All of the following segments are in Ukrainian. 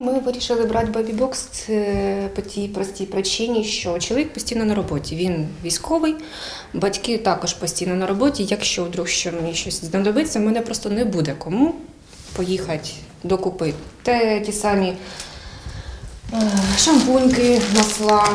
Ми вирішили брати бабі-бокс по тій простій причині, що чоловік постійно на роботі. Він військовий, батьки також постійно на роботі. Якщо вдруг що мені щось знадобиться, мене просто не буде кому поїхати докупити. Те ті самі е, шампуньки, масла,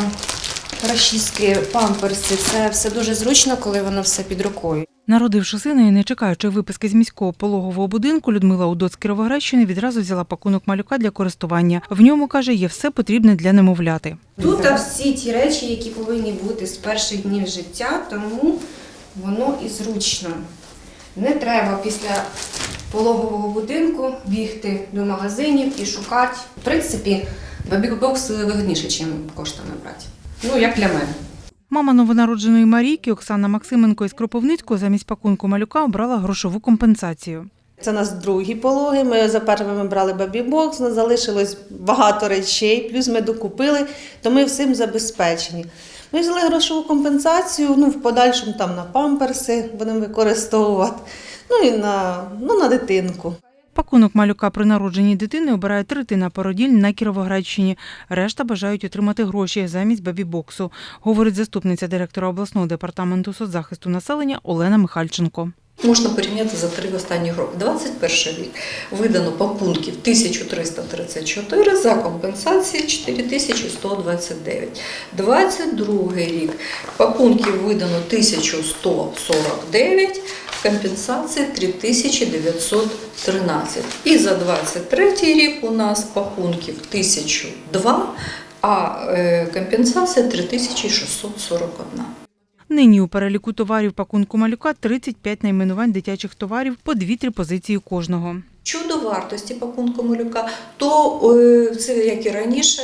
розчіски, памперси. Це все дуже зручно, коли воно все під рукою. Народивши сина і не чекаючи виписки з міського пологового будинку, Людмила Удоц Кіровоградщини відразу взяла пакунок малюка для користування. В ньому каже, є все потрібне для немовляти. Тут всі ті речі, які повинні бути з перших днів життя, тому воно і зручно. Не треба після пологового будинку бігти до магазинів і шукати. В принципі, бабікбокс вигідніше, ніж коштами брати. Ну, як для мене. Мама новонародженої Марійки Оксана Максименко із Кропивницького замість пакунку малюка обрала грошову компенсацію. Це у нас другі пологи. Ми за первими брали бабі-бокс, нас залишилось багато речей, плюс ми докупили, то ми всім забезпечені. Ми взяли грошову компенсацію, ну, в подальшому там на памперси будемо використовувати, ну і на, ну, на дитинку. Пакунок малюка при народженні дитини обирає третина породіль на Кіровоградщині. Решта бажають отримати гроші замість бабі-боксу, говорить заступниця директора обласного департаменту соцзахисту населення Олена Михальченко. Можна порівняти за три останні роки. 21 рік видано пакунків 1334 за компенсації 4129. 22 рік пакунків видано 1149, компенсації 3913. І за 23 рік у нас пакунків 1002, а е, компенсація 3641. Нині у переліку товарів пакунку малюка 35 найменувань дитячих товарів по 2-3 позиції кожного. Щодо вартості пакунку малюка, то е, це як і раніше.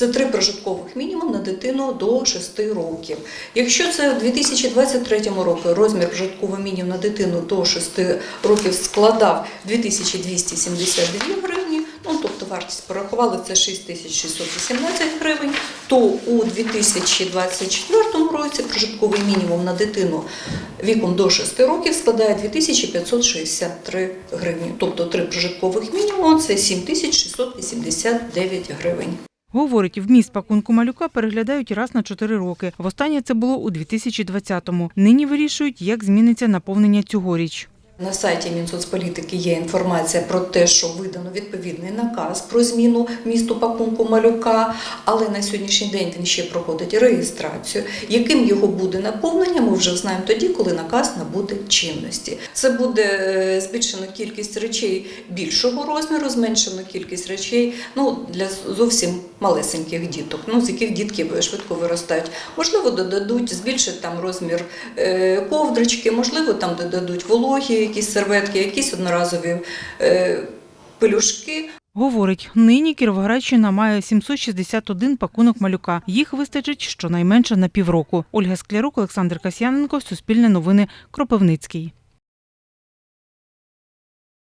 Це три прожиткових мінімум на дитину до 6 років. Якщо це в 2023 році розмір прожиткового мінімум на дитину до 6 років складав 2272 гривні, ну тобто вартість порахували це 6618 гривень, то у 2024 році прожитковий мінімум на дитину віком до 6 років складає 2563 гривні. Тобто три прожиткових мінімум це 7689 гривень. Говорить, вміст пакунку малюка переглядають раз на 4 роки. Востаннє це було у 2020-му. Нині вирішують, як зміниться наповнення цьогоріч. На сайті Мінсоцполітики є інформація про те, що видано відповідний наказ про зміну місту пакунку малюка, але на сьогоднішній день він ще проходить реєстрацію. Яким його буде наповнення, ми вже знаємо тоді, коли наказ набуде чинності. Це буде е, збільшено кількість речей більшого розміру, зменшено кількість речей ну, для зовсім малесеньких діток, ну, з яких дітки швидко виростають. Можливо, додадуть, збільшать там розмір е, ковдрички, можливо, там додадуть вологі, якісь серветки, якісь одноразові е, пелюшки. Говорить, нині Кіровоградщина має 761 пакунок малюка. Їх вистачить щонайменше на півроку. Ольга Склярук, Олександр Касьяненко, Суспільне новини, Кропивницький.